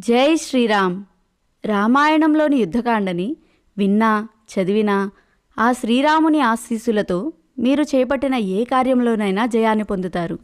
జై శ్రీరామ్. రామాయణంలోని యుద్ధకాండని విన్నా చదివినా ఆ శ్రీరాముని ఆశీస్సులతో మీరు చేపట్టిన ఏ కార్యంలోనైనా జయాన్ని పొందుతారు.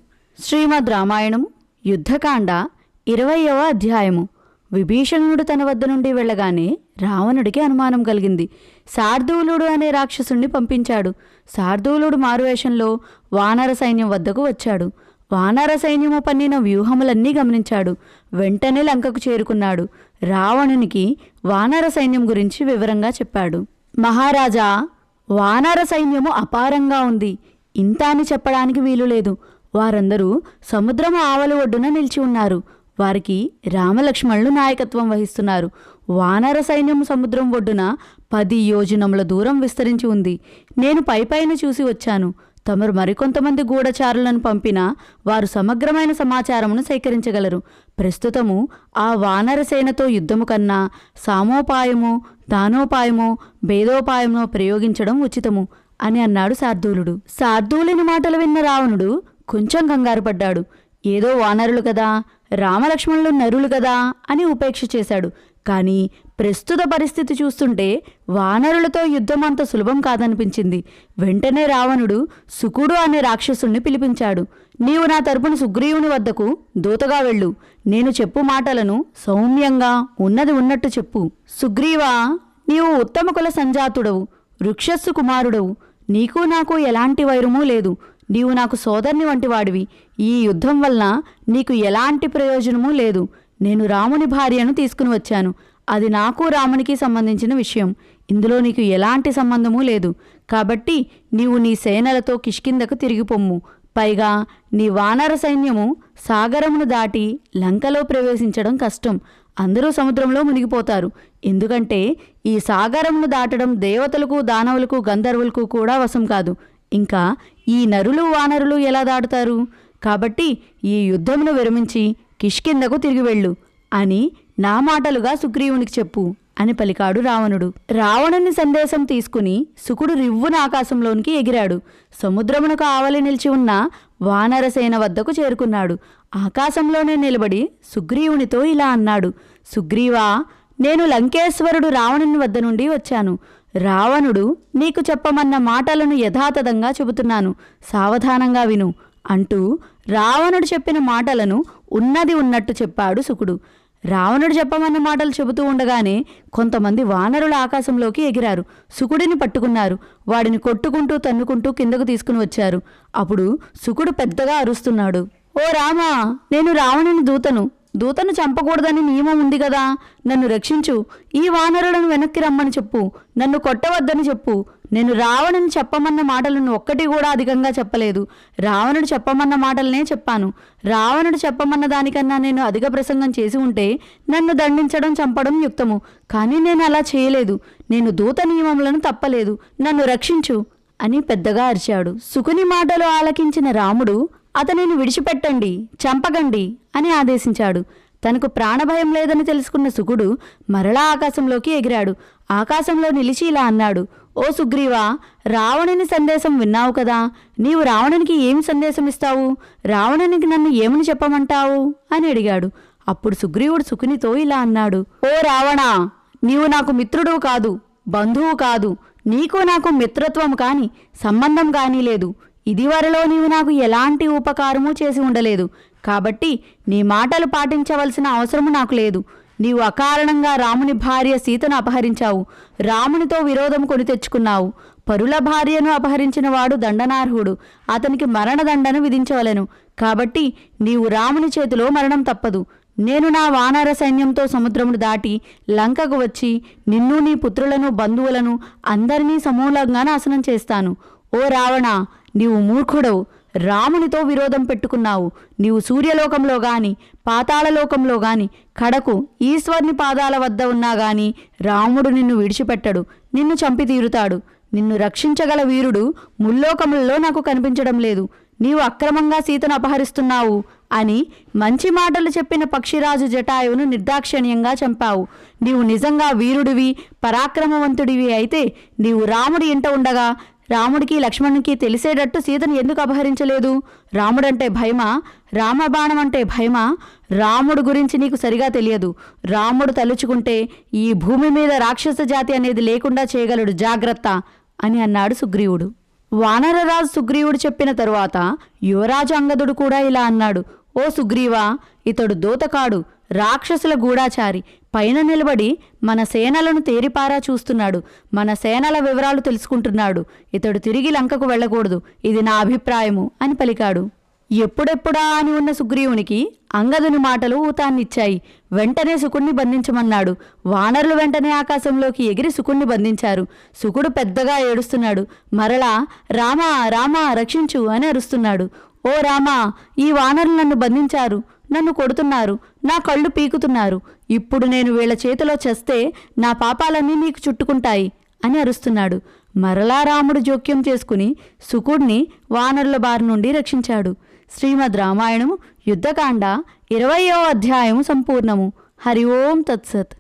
శ్రీమద్ రామాయణం యుద్ధకాండ ఇరవయవ అధ్యాయము. విభీషణుడు తన వద్ద నుండి వెళ్ళగానే రావణుడికి అనుమానం కలిగింది. శార్దూలుడు అనే రాక్షసుణ్ణి పంపించాడు. శార్దూలుడు మారువేషంలో వానర సైన్యం వద్దకు వచ్చాడు. వానర సైన్యము పన్నిన వ్యూహములన్నీ గమనించాడు. వెంటనే లంకకు చేరుకున్నాడు. రావణునికి వానర సైన్యం గురించి వివరంగా చెప్పాడు. మహారాజా వానర సైన్యము అపారంగా ఉంది. ఇంత అని చెప్పడానికి వీలు లేదు. వారందరూ సముద్రము ఆవలి ఒడ్డున నిలిచి ఉన్నారు. వారికి రామలక్ష్మణులు నాయకత్వం వహిస్తున్నారు. వానర సైన్యం సముద్రం ఒడ్డున పది యోజనముల దూరం విస్తరించి ఉంది. నేను పైపైన చూసి వచ్చాను. తమరు మరికొంతమంది గూఢచారులను పంపినా వారు సమగ్రమైన సమాచారమును సేకరించగలరు. ప్రస్తుతము ఆ వానరసేనతో యుద్ధము కన్నా సామోపాయము దానోపాయమో భేదోపాయమో ప్రయోగించడం ఉచితము అని అన్నాడు శార్దూలుడు. శార్దూలిని మాటలు విన్న రావణుడు కొంచెం కంగారు పడ్డాడు. ఏదో వానరులు కదా రామలక్ష్మణులు నరులు కదా అని ఉపేక్ష చేశాడు. కానీ ప్రస్తుత పరిస్థితి చూస్తుంటే వానరులతో యుద్ధం అంత సులభం కాదనిపించింది. వెంటనే రావణుడు సుకుడు అనే రాక్షసుణ్ణి పిలిపించాడు. నీవు నా తరపున సుగ్రీవుని వద్దకు దూతగా వెళ్ళు. నేను చెప్పు మాటలను సౌమ్యంగా ఉన్నది ఉన్నట్టు చెప్పు. సుగ్రీవా నీవు ఉత్తమ కుల సంజాతుడవు వృక్షస్సు కుమారుడవు. నీకు నాకు ఎలాంటి వైరమూ లేదు. నీవు నాకు సోదరుని వంటి వాడివి ఈ యుద్ధం వలన నీకు ఎలాంటి ప్రయోజనమూ లేదు. నేను రాముని భార్యను తీసుకుని వచ్చాను. అది నాకు రామునికి సంబంధించిన విషయం. ఇందులో నీకు ఎలాంటి సంబంధమూ లేదు. కాబట్టి నీవు నీ సేనలతో కిష్కిందకు తిరిగి పొమ్ము. పైగా నీ వానర సైన్యము సాగరమును దాటి లంకలో ప్రవేశించడం కష్టం. అందరూ సముద్రంలో మునిగిపోతారు. ఎందుకంటే ఈ సాగరమును దాటడం దేవతలకు దానవులకు గంధర్వులకు కూడా వశం కాదు. ఇంకా ఈ నరులు వానరులు ఎలా దాటుతారు? కాబట్టి ఈ యుద్ధమును విరమించి కిష్కిందకు తిరిగి వెళ్ళు అని నా మాటలుగా సుగ్రీవునికి చెప్పు అని పలికాడు రావణుడు. రావణుని సందేశం తీసుకుని సుకుడు రివ్వున ఆకాశంలోనికి ఎగిరాడు. సముద్రమునకు ఆవలి నిలిచి ఉన్న వానరసేన వద్దకు చేరుకున్నాడు. ఆకాశంలోనే నిలబడి సుగ్రీవునితో ఇలా అన్నాడు. సుగ్రీవా నేను లంకేశ్వరుడు రావణుని వద్ద నుండి వచ్చాను. రావణుడు నీకు చెప్పమన్న మాటలను యథాతథంగా చెబుతున్నాను. సావధానంగా విను. అంటూ రావణుడు చెప్పిన మాటలను ఉన్నది ఉన్నట్టు చెప్పాడు సుకుడు రావణుడు చెప్పమన్న మాటలు చెబుతూ ఉండగానే కొంతమంది వానరుల ఆకాశంలోకి ఎగిరారు. సుకుడిని పట్టుకున్నారు. వాడిని కొట్టుకుంటూ తన్నుకుంటూ కిందకు తీసుకుని వచ్చారు. అప్పుడు సుకుడు పెద్దగా అరుస్తున్నాడు. ఓ రామా నేను రావణుని దూతను. దూతను చంపకూడదని నియమం ఉంది కదా. నన్ను రక్షించు. ఈ వానరులను వెనక్కి రమ్మని చెప్పు. నన్ను కొట్టవద్దని చెప్పు. నేను రావణుని చెప్పమన్న మాటలను ఒక్కటి కూడా అధికంగా చెప్పలేదు. రావణుడు చెప్పమన్న మాటలనే చెప్పాను. రావణుడు చెప్పమన్న దానికన్నా నేను అధిక ప్రసంగం చేసి ఉంటే నన్ను దండించడం చంపడం యుక్తము. కానీ నేను అలా చేయలేదు. నేను దూత నియమములను తప్పలేదు. నన్ను రక్షించు అని పెద్దగా అరిచాడు. సుకుని మాటలు ఆలకించిన రాముడు అతనిని విడిచిపెట్టండి చంపకండి అని ఆదేశించాడు. తనకు ప్రాణభయం లేదని తెలుసుకున్న సుకుడు మరలా ఆకాశంలోకి ఎగిరాడు. ఆకాశంలో నిలిచి ఇలా అన్నాడు ఓ సుగ్రీవా రావణుని సందేశం విన్నావు కదా? నీవు రావణునికి ఏమి సందేశం ఇస్తావు? రావణునికి నన్ను ఏమని చెప్పమంటావు? అని అడిగాడు. అప్పుడు సుగ్రీవుడు సుకునితో ఇలా అన్నాడు ఓ రావణా నీవు నాకు మిత్రుడు కాదు బంధువు కాదు. నీకు నాకు మిత్రత్వం కాని సంబంధం కానీ లేదు. ఇదివరలో నీవు నాకు ఎలాంటి ఉపకారము చేసి ఉండలేదు. కాబట్టి నీ మాటలు పాటించవలసిన అవసరము నాకు లేదు. నీవు అకారణంగా రాముని భార్య సీతను అపహరించావు. రామునితో విరోధం కొని తెచ్చుకున్నావు. పరుల భార్యను అపహరించిన వాడు దండనార్హుడు. అతనికి మరణదండను విధించవలెను. కాబట్టి నీవు రాముని చేతిలో మరణం తప్పదు. నేను నా వానర సైన్యంతో సముద్రమును దాటి లంకకు వచ్చి నిన్ను నీ పుత్రులను బంధువులను అందరినీ సమూలంగా నాశనం చేస్తాను. ఓ రావణ నీవు మూర్ఖుడవు. రామునితో విరోధం పెట్టుకున్నావు. నీవు సూర్యలోకంలో గాని పాతాళలోకంలో గాని కడకు ఈశ్వర్ని పాదాల వద్ద ఉన్నా గాని రాముడు నిన్ను విడిచిపెట్టడు. నిన్ను చంపి తీరుతాడు నిన్ను రక్షించగల వీరుడు ముల్లోకములలో నాకు కనిపించడం లేదు. నీవు అక్రమంగా సీతను అపహరిస్తున్నావు అని మంచి మాటలు చెప్పిన పక్షిరాజు జటాయువును నిర్దాక్షణ్యంగా చంపావు. నీవు నిజంగా వీరుడివి పరాక్రమవంతుడివి అయితే నీవు రాముడి ఇంట ఉండగా రాముడికి లక్ష్మణునికి తెలిసేటట్టు సీతను ఎందుకు అపహరించలేదు? రాముడంటే భయమా? రామబాణం అంటే భయమా? రాముడు గురించి నీకు సరిగా తెలియదు. రాముడు తలుచుకుంటే ఈ భూమి మీద రాక్షస జాతి అనేది లేకుండా చేయగలడు జాగ్రత్త అని అన్నాడు సుగ్రీవుడు. వానరరాజు సుగ్రీవుడు చెప్పిన తరువాత యువరాజు అంగదుడు కూడా ఇలా అన్నాడు. ఓ సుగ్రీవా ఇతడు దూతకాడు. రాక్షసుల గూఢాచారి. పైన నిలబడి మన సేనలను తేరిపారా చూస్తున్నాడు. మన సేనల వివరాలు తెలుసుకుంటున్నాడు. ఇతడు తిరిగి లంకకు వెళ్ళకూడదు. ఇది నా అభిప్రాయము అని పలికాడు. ఎప్పుడెప్పుడా అని ఉన్న సుగ్రీవునికి అంగదుని మాటలు ఊతాన్నిచ్చాయి. వెంటనే సుకుణ్ణి బంధించమన్నాడు. వానరులు వెంటనే ఆకాశంలోకి ఎగిరి సుకుణ్ణి బంధించారు. సుకుడు పెద్దగా ఏడుస్తున్నాడు. మరలా రామా రామా రక్షించు అని అరుస్తున్నాడు. ఓ రామా ఈ వానరులు నన్ను బంధించారు. నన్ను కొడుతున్నారు. నా కళ్ళు పీకుతున్నారు. ఇప్పుడు నేను వీళ్ళ చేతిలో చేస్తే నా పాపాలన్నీ నీకు చుట్టుకుంటాయి అని అరుస్తున్నాడు. మరలా రాముడు జోక్యం చేసుకుని సుకుడిని వానరుల బారి నుండి రక్షించాడు. శ్రీమద్ రామాయణము యుద్ధకాండ ఇరవయో అధ్యాయము సంపూర్ణము. హరి ఓం తత్సత్.